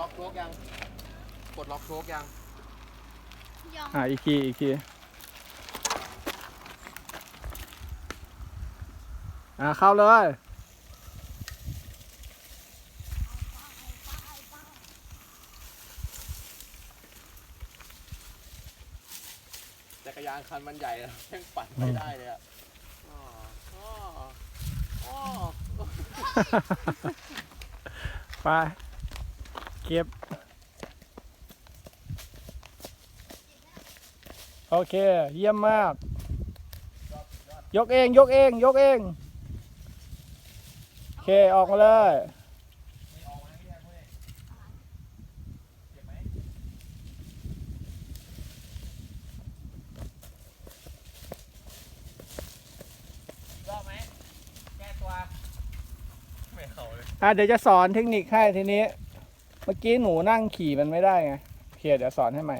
ล็อกโชกยัง กดล็อกโชกยัง ยังอ่าอีกทีอีกทีอ่าเข้าเลย จักรยานคันมันใหญ่นะแม่งปั่นไม่ได้เลยอะอ้ออ้ออ้อ ไปเก็บ โอเค เยี่ยมมาก ยกเอง ยกเอง ยกเอง โอเค ออกมาเลยรอบไหมแก้ตัวไม่เข้าเลยอะเดี๋ยวจะสอนเทคนิคให้ทีนี้ เมื่อกี้หนูนั่งขี่มันไม่ได้ไงโอเคเดี๋ยวสอนให้ใหม่